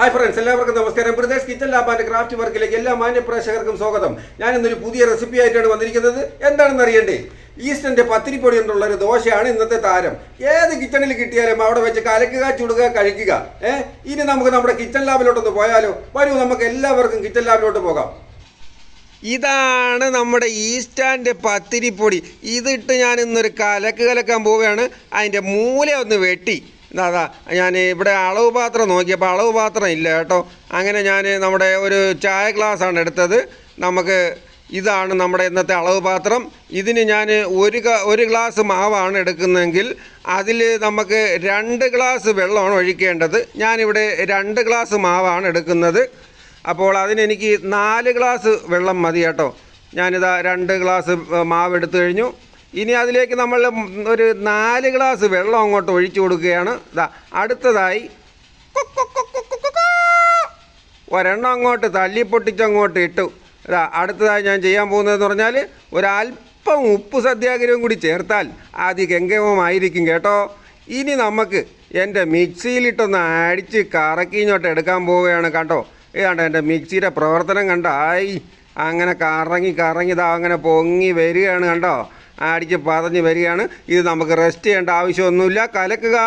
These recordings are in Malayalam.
ഹായ് ഫ്രണ്ട്സ് എല്ലാവർക്കും നമസ്കാരം. ബ്രദേഴ്സ് കിച്ചൻ ലാബാന്റെ ക്രാഫ്റ്റ് വർക്കിലേക്ക് എല്ലാ മാന്യ പ്രേക്ഷകർക്കും സ്വാഗതം. ഞാൻ ഇന്നൊരു പുതിയ റെസിപ്പി ആയിട്ടാണ് വന്നിരിക്കുന്നത്. എന്താണെന്ന് അറിയണ്ടേ? ഈസ്റ്റിന്റെ പത്തിരിപ്പൊടി കൊണ്ടുള്ള ഒരു ദോശയാണ് ഇന്നത്തെ താരം. ഏത് കിച്ചണിൽ കിട്ടിയാലും അവിടെ വെച്ച് കലക്കുക ചുടുക കഴിക്കുക. ഏ? ഇനി നമുക്ക് നമ്മുടെ കിച്ചൺ ലാബിലോട്ടൊന്ന് പോയാലോ? വരൂ നമുക്ക് എല്ലാവർക്കും കിച്ചൺ ലാബിലോട്ട് പോകാം. ഇതാണ് നമ്മുടെ ഈസ്റ്റാന്റെ പത്തിരിപ്പൊടി. ഇതിട്ട് ഞാൻ ഇന്നൊരു കലക്ക് കലക്കാൻ പോവുകയാണ്. അതിന്റെ മൂല ഒന്ന് വെട്ടി. അതാ ഞാൻ ഇവിടെ അളവ് പാത്രം നോക്കിയപ്പോൾ അളവ് പാത്രം ഇല്ല കേട്ടോ. അങ്ങനെ ഞാൻ നമ്മുടെ ഒരു ചായ ഗ്ലാസ്സാണ് എടുത്തത്. നമുക്ക് ഇതാണ് നമ്മുടെ ഇന്നത്തെ അളവ് പാത്രം. ഇതിന് ഞാൻ ഒരു ഒരു ഗ്ലാസ് മാവാണ് എടുക്കുന്നതെങ്കിൽ അതിൽ നമുക്ക് രണ്ട് ഗ്ലാസ് വെള്ളമാണ് ഒഴിക്കേണ്ടത്. ഞാനിവിടെ രണ്ട് ഗ്ലാസ് മാവാണ് എടുക്കുന്നത്. അപ്പോൾ അതിനെനിക്ക് നാല് ഗ്ലാസ് വെള്ളം മതി കേട്ടോ. ഞാനിതാ രണ്ട് ഗ്ലാസ് മാവ് എടുത്തു കഴിഞ്ഞു. ഇനി അതിലേക്ക് നമ്മൾ ഒരു നാല് ഗ്ലാസ് വെള്ളം അങ്ങോട്ട് ഒഴിച്ചു കൊടുക്കുകയാണ്. ഇതാ അടുത്തതായി ഒരെണ്ണം അങ്ങോട്ട് തല്ലി പൊട്ടിച്ചങ്ങോട്ട് ഇട്ടു. ഇതാ അടുത്തതായി ഞാൻ ചെയ്യാൻ പോകുന്നതെന്ന് പറഞ്ഞാൽ ഒരല്പം ഉപ്പ് സത്യാഗ്രഹം കൂടി ചേർത്താൽ ആദ്യ ഗംഗമമായിരിക്കും കേട്ടോ. ഇനി നമുക്ക് എന്റെ മിക്സിയിലിട്ടൊന്ന് അടിച്ച് കറക്കിഞ്ഞോട്ട് എടുക്കാൻ പോവുകയാണ് കേട്ടോ ഏതാണ്ട് എന്റെ മിക്സിയുടെ പ്രവർത്തനം കണ്ടായി അങ്ങനെ കറങ്ങി കറങ്ങി ഇതാ അങ്ങനെ പൊങ്ങി വരികയാണ് കണ്ടോ. അടിച്ച് പറഞ്ഞ് വരികയാണ്. ഇത് നമുക്ക് റെസ്റ്റ് ചെയ്യേണ്ട ആവശ്യമൊന്നുമില്ല. കലക്കുക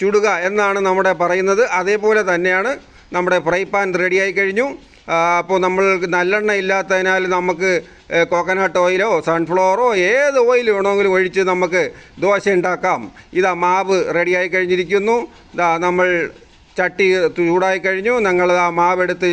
ചുടുക എന്നാണ് നമ്മുടെ പറയുന്നത്. അതേപോലെ തന്നെയാണ് നമ്മുടെ ഫ്രൈ പാൻ റെഡിയായി കഴിഞ്ഞു. അപ്പോൾ നമ്മൾ നല്ലെണ്ണ ഇല്ലാത്തതിനാൽ നമുക്ക് കോക്കനട്ട് ഓയിലോ സൺഫ്ലവറോ ഏത് ഓയിൽ വേണമെങ്കിലും ഒഴിച്ച് നമുക്ക് ദോശ ഉണ്ടാക്കാം. ഇതാ മാവ് റെഡിയായി കഴിഞ്ഞിരിക്കുന്നു. ഇതാ നമ്മൾ ചട്ടി ചൂടായി കഴിഞ്ഞു. ഞങ്ങൾ ആ മാവെടുത്ത്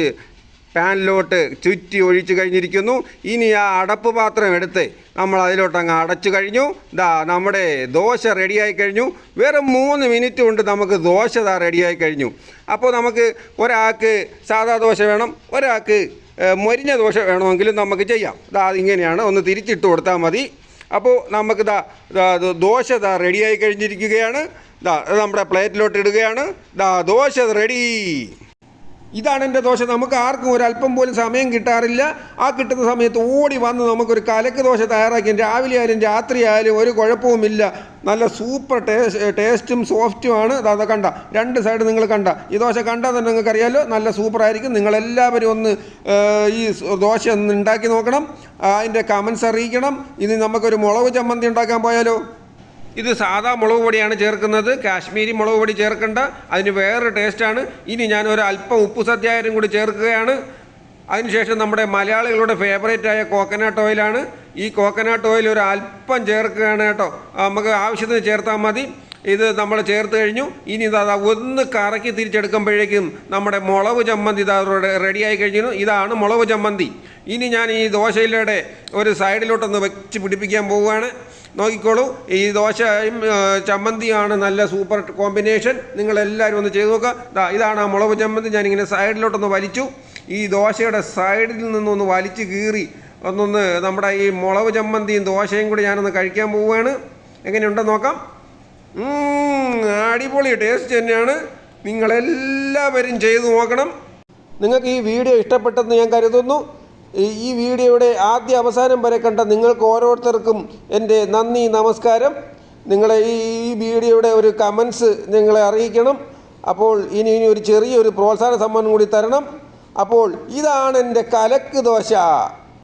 പാനിലോട്ട് ചുറ്റി ഒഴിച്ചു കഴിഞ്ഞിരിക്കുന്നു. ഇനി ആ അടപ്പ് പാത്രം എടുത്ത് നമ്മൾ അതിലോട്ട് അങ്ങ് അടച്ചു കഴിഞ്ഞു. ദാ നമ്മുടെ ദോശ റെഡിയായി കഴിഞ്ഞു. വെറും മൂന്ന് മിനിറ്റ് കൊണ്ട് നമുക്ക് ദോശ ദാ റെഡിയായി കഴിഞ്ഞു. അപ്പോൾ നമുക്ക് ഒരാൾക്ക് സാധാ ദോശ വേണം ഒരാൾക്ക് മൊരിഞ്ഞ ദോശ വേണമെങ്കിലും നമുക്ക് ചെയ്യാം. ദാ ഇങ്ങനെയാണ് ഒന്ന് തിരിച്ചിട്ട് കൊടുത്താൽ മതി. അപ്പോൾ നമുക്ക് ദാ ദോശ ദാ റെഡിയായി കഴിഞ്ഞിരിക്കുകയാണ്. ദാ നമ്മുടെ പ്ലേറ്റിലോട്ട് ഇടുകയാണ്. ദാ ദോശ റെഡി. ഇതാണ് എന്റെ ദോഷം. നമുക്ക് ആർക്കും ഒരല്പം പോലും സമയം കിട്ടാറില്ല. ആ കിട്ടുന്ന സമയത്ത് ഓടി വന്ന് നമുക്കൊരു കലക്ക് ദോശ തയ്യാറാക്കി രാവിലെ ആയാലും രാത്രി ആയാലും ഒരു കുഴപ്പവുമില്ല. നല്ല സൂപ്പർ ടേസ്റ്റ് ടേസ്റ്റും സോഫ്റ്റുമാണ് അത് കണ്ട. രണ്ട് സൈഡ് നിങ്ങൾ കണ്ട. ഈ ദോശ കണ്ടാൽ തന്നെ നിങ്ങൾക്ക് അറിയാലോ നല്ല സൂപ്പറായിരിക്കും നിങ്ങളെല്ലാവരും ഒന്ന് ഈ ദോശ ഒന്ന് ഉണ്ടാക്കി നോക്കണം. അതിന്റെ കമൻസ് അറിയിക്കണം. ഇനി നമുക്കൊരു മുളക് ചമ്മന്തി ഉണ്ടാക്കാൻ പോയാലോ? ഇത് സാധാ മുളക് പൊടിയാണ് ചേർക്കുന്നത്. കാശ്മീരി മുളക് പൊടി ചേർക്കേണ്ട. അതിന് വേറൊരു ടേസ്റ്റാണ് ഇനി ഞാൻ ഒരു അല്പം ഉപ്പ് സത്യാഹാരം കൂടി ചേർക്കുകയാണ്. അതിനുശേഷം നമ്മുടെ മലയാളികളുടെ ഫേവറേറ്റ് ആയ കോക്കനട്ട് ഓയിലാണ് ഈ കോക്കനട്ട് ഓയിൽ ഒരു അല്പം ചേർക്കുകയാണ് കേട്ടോ. നമുക്ക് ആവശ്യത്തിന് ചേർത്താൽ മതി. ഇത് നമ്മൾ ചേർത്ത് കഴിഞ്ഞു. ഇനി ഇതാ ഒന്ന് കറക്കി തിരിച്ചെടുക്കുമ്പോഴേക്കും നമ്മുടെ മുളക് ചമ്മന്തി ഇതാ റെഡിയായി കഴിഞ്ഞു ഇതാണ് മുളക് ചമ്മന്തി. ഇനി ഞാൻ ഈ ദോശയിലൂടെ ഒരു സൈഡിലോട്ടൊന്ന് വെച്ച് പിടിപ്പിക്കാൻ പോവുകയാണ്. നോക്കിക്കോളൂ. ഈ ദോശയും ചമ്മന്തിയാണ് നല്ല സൂപ്പർ കോമ്പിനേഷൻ. നിങ്ങളെല്ലാവരും ഒന്ന് ചെയ്ത് നോക്കുക. ഇതാണ് ആ മുളക് ചമ്മന്തി. ഞാനിങ്ങനെ സൈഡിലോട്ടൊന്ന് വലിച്ചു. ഈ ദോശയുടെ സൈഡിൽ നിന്നൊന്ന് വലിച്ചു കീറി ഒന്നൊന്ന് നമ്മുടെ ഈ മുളക് ചമ്മന്തിയും ദോശയും കൂടി ഞാനൊന്ന് കഴിക്കാൻ പോവുകയാണ്. എങ്ങനെയുണ്ടെന്ന് നോക്കാം. അടിപൊളി ടേസ്റ്റ് തന്നെയാണ്. നിങ്ങളെല്ലാവരും ചെയ്തു നോക്കണം. നിങ്ങൾക്ക് ഈ വീഡിയോ ഇഷ്ടപ്പെട്ടെന്ന് ഞാൻ കരുതുന്നു. ഈ- വീഡിയോയുടെ ആദ്യ അവസാനം വരെ കണ്ട നിങ്ങൾക്ക് ഓരോരുത്തർക്കും എന്റെ നന്ദി നമസ്കാരം. നിങ്ങളെ ഈ വീഡിയോയുടെ ഒരു കമൻസ് നിങ്ങളെ അറിയിക്കണം. അപ്പോൾ ഇനി ഇനി ഒരു ചെറിയൊരു പ്രോത്സാഹന സമ്മാനം കൂടി തരണം. അപ്പോൾ ഇതാണ് എന്റെ കലക്ക് ദോശ.